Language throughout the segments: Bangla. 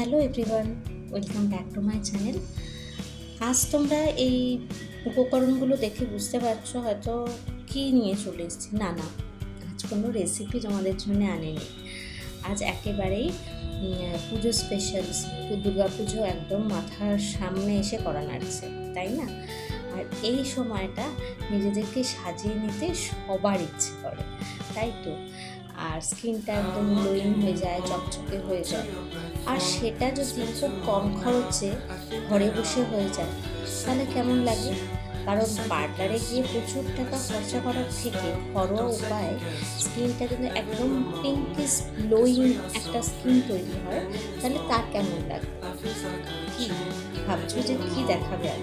Hello everyone, welcome back to my channel. আজ তোমরা এই উপকরণগুলো দেখে বুঝতে পারছ হয়তো কী নিয়ে চলে এসেছি। না না, আজ কোনো রেসিপি তোমাদের জন্য আনেনি। আজ একেবারেই পুজো স্পেশাল দুর্গা পুজো একদম মাথার সামনে এসে করা নাড়ছে তাই না? আর এই সময়টা নিজেদেরকে সাজিয়ে নিতে সবার ইচ্ছে করে, তাই তো? আর স্কিনটা একদম গ্লোয়িং হয়ে যায়, চকচকে হয়ে যায়। আর সেটা যদি খুব কম খরচে ঘরে বসে হয়ে যায়, তাহলে কেমন লাগে? কারণ পার্লারে গিয়ে প্রচুর টাকা খরচা করার থেকে ঘরোয়া উপায়ে স্কিনটা যদি একদম পিঙ্কিস গ্লোয়িং একটা স্কিন তৈরি হয়, তাহলে তার কেমন লাগে? কি ভাবছ যে কী দেখাবে আর?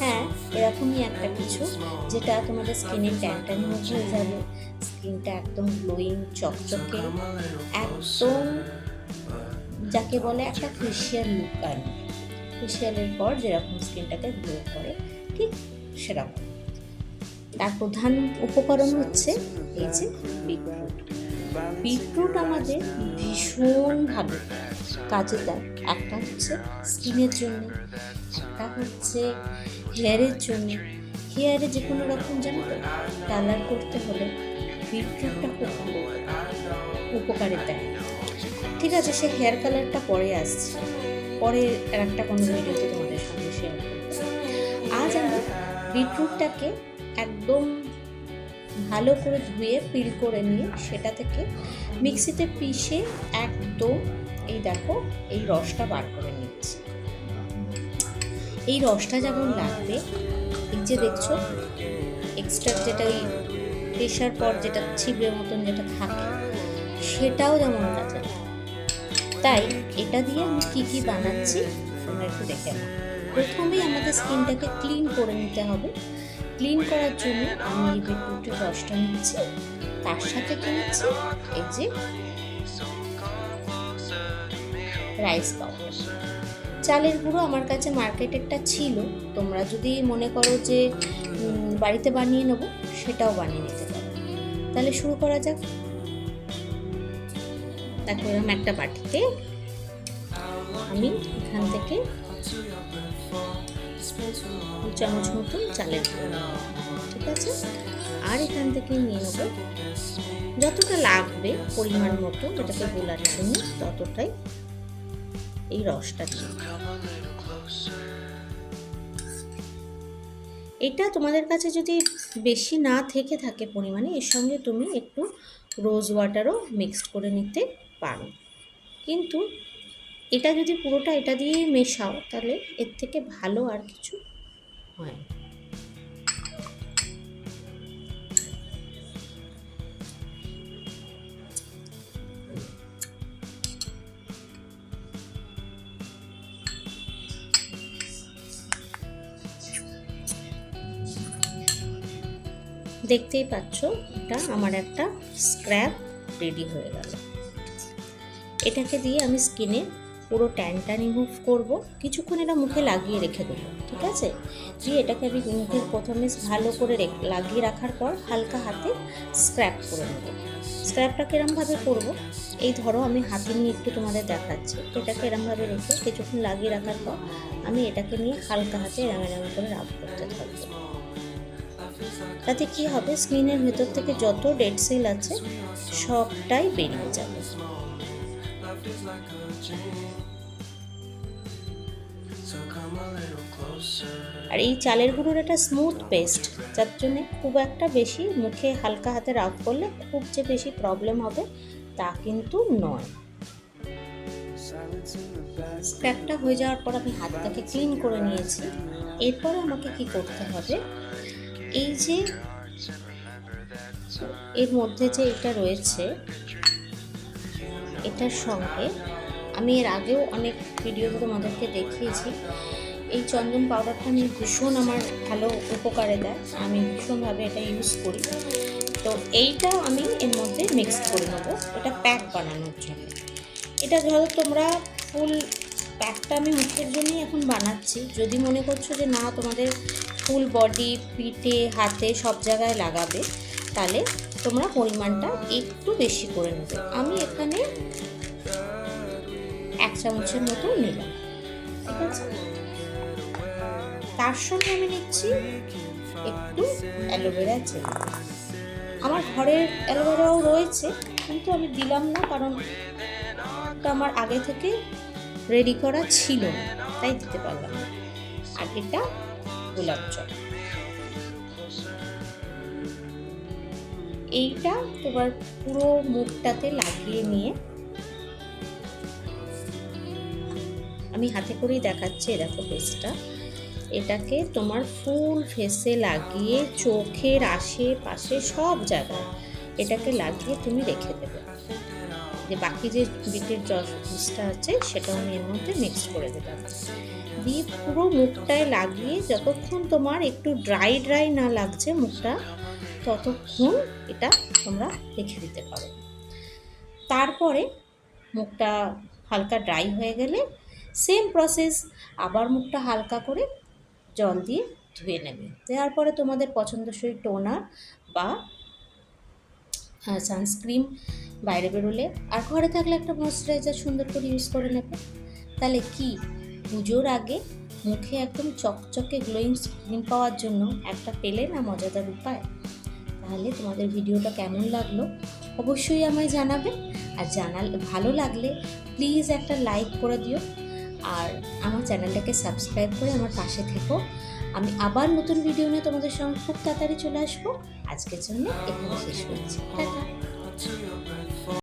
হ্যাঁ এরকমই একটা কিছু যেটা তোমাদের স্কিনের ট্যানটানি হয়ে যাবে। স্কিনটা একদম গ্লোয়িং চকচকে একদম যাকে বলে একটা ফেশিয়াল লুক আনবে ফেশিয়ালের পর যেরকম স্কিনটাকে গ্লো করে ঠিক সেরকম। তার প্রধান উপকরণ হচ্ছে এই যে বিটরুট বিটরুট আমাদের ভীষণ ভালো কাজে দেয়। একটা হচ্ছে স্কিনের জন্য একটা হচ্ছে হেয়ারের জন্য। হেয়ারে যে কোনো রকম জানো তো কালার করতে হলে বিটরুটটা খুব ভালো উপকারে দেয় ঠিক আছে, সে হেয়ার কালারটা পরে আসছে। পরে একটা কোনো ভিডিওতে তোমাদের সঙ্গে শেয়ার করব। আজ আমি বিটরুটটাকে একদম ভালো করে ধুয়ে পিল করে নিয়ে সেটা থেকে মিক্সিতে পিষে একদম এই দেখো, এই রসটা বার করে নিচ্ছি। এই রসটা যেমন লাগবে, এই যে দেখছ এক্সট্রা যেটা ওই পেশার পর যেটা ছিবড়ের মতন যেটা থাকে, সেটাও যেমন কাজে। তাই এটা দিয়ে আমি কী কী বানাচ্ছি, তোমরা একটু দেখে প্রথমেই আমাদের স্কিনটাকে ক্লিন করে নিতে হবে। ক্লিন করার জন্য আমি এই বিটরুটের রসটা নিচ্ছি তার সাথে কি নিচ্ছি? এই যে রাইস পাউডার চালের গুঁড়ো আমার কাছে মার্কেটেরটা ছিল। তোমরা যদি মনে করো যে বাড়িতে বানিয়ে নেব, সেটাও বানিয়ে নিতে তাহলে শুরু করা যাক। দেখো এরকম একটা বাটিতে আমি এখান থেকে চামচ মতন চালের ঠিক আছে? আর এখান থেকে নিয়ে নেব যতটা লাগবে পরিমাণ মতো এটাকে গোলার জন্য ততটাই এই রসটা দিয়ে। এটা তোমাদের কাছে যদি বেশি না থেকে থাকে পরিমাণে, এর সঙ্গে তুমি একটু রোজ ওয়াটারও মিক্স করে নিতে পারো। কিন্তু এটা যদি পুরোটা এটা দিয়েই মেশাও, তাহলে এর থেকে ভালো আর কিছু হয় না। দেখতেই পাচ্ছ, এটা আমার একটা স্ক্র্যাপ রেডি হয়ে গেল। এটাকে দিয়ে আমি স্কিনে পুরো ট্যানটা রিমুভ করব। কিছুক্ষণ এটা মুখে লাগিয়ে রেখে দেবো, ঠিক আছে? দিয়ে এটাকে আমি মুখে প্রথমে ভালো করে লাগিয়ে রাখার পর হালকা হাতে স্ক্র্যাপ করে নেব। স্ক্র্যাপটা কিরমভাবে করব? এই ধরো আমি হাতে নিয়ে একটু তোমাদের দেখাচ্ছি। এটাকে এরমভাবে রেখে কিছুক্ষণ লাগিয়ে রাখার পর আমি এটাকে নিয়ে হালকা হাতে এরম এরম করে রাব করতে থাকব। তাতে কি হবে? স্কিনের ভেতর থেকে যত ডেড সেল আছে, সবটাই বেরিয়ে যাবে। আর এই চালের গুঁড়োর একটা স্মুথ পেস্ট যার জন্য খুব একটা বেশি মুখে হালকা হাতে রাফ করলে খুব যে বেশি প্রবলেম হবে, তা কিন্তু নয়। স্ক্র্যাপটা হয়ে যাওয়ার পর আমি হাতটাকে ক্লিন করে নিয়েছি। এরপরে আমাকে কি করতে হবে? এই যে এর মধ্যে যে এটা রয়েছে, এটার সঙ্গে আমি এর আগেও অনেক ভিডিওতে তোমাদেরকে দেখিয়েছি। এই চন্দন পাউডারটা আমি ভীষণ আমার ভালো উপকারে দেয়। আমি ভীষণভাবে এটা ইউজ করি। তো এইটা আমি এর মধ্যে মিক্স করে নেব। এটা প্যাক বানানোর জন্য। এটা ধরো তোমরা ফুল প্যাকটা আমি মুখের জন্যই এখন বানাচ্ছি। যদি মনে করছ যে না, তোমাদের ফুল বডি, পিঠে, হাতে সব জায়গায় লাগাবে, তাহলে তোমরা পরিমাণটা একটু বেশি করে নেবে। আমি এখানে এক চামচের মতো নিলাম, ঠিক আছে? তার সঙ্গে আমি নিচ্ছি একটু অ্যালোভেরা জেল। আমার ঘরের অ্যালোভেরাও রয়েছে, কিন্তু আমি দিলাম না, কারণ আমার আগে থেকে রেডি করা ছিল। তাই দিতে পারলাম আর এটা গোলাপ জল। এইটা তোমার পুরো মুখটাতে লাগিয়ে নিয়ে আমি হাতে করেই দেখাচ্ছি দেখো ফেসটা এটাকে তোমার ফুল ফেসে লাগিয়ে চোখের আশেপাশে সব জায়গায় এটাকে লাগিয়ে তুমি রেখে দেবে। যে বাকি যে বিটের জুসটা আছে, সেটাও আমি এর মধ্যে মিক্স করে দিলাম। দিয়ে পুরো মুখটায় লাগিয়ে যতক্ষণ তোমার একটু ড্রাই ড্রাই না লাগছে মুখটা, ততক্ষণ এটা তোমরা রেখে দিতে পারো। তারপরে মুখটা হালকা ড্রাই হয়ে গেলে সেম প্রসেস আবার মুখটা হালকা করে জল দিয়ে ধুয়ে নেবে। দেওয়ার পরে তোমাদের পছন্দসই টোনার বা সানস্ক্রিন বাইরে বেরোলে। আর ঘরে থাকলে একটা ময়শ্চারাইজার সুন্দর করে ইউজ করে নেবে। তাহলে কি? পুজোর আগে মুখে একদম চকচকে গ্লোয়িং স্কিন পাওয়ার জন্য একটা পেলে না মজাদার উপায়? তাহলে তোমাদের ভিডিওটা কেমন লাগল অবশ্যই আমায় জানাবে। আর জানাল ভালো লাগলে প্লিজ একটা লাইক করে দিও। আর আমার চ্যানেলটাকে সাবস্ক্রাইব করে আমার পাশে থেকো। আমি আবার নতুন ভিডিও নিয়ে তোমাদের সঙ্গে খুব তাড়াতাড়ি চলে আসব। আজকের জন্য এখানে শেষ করছি। টাটা।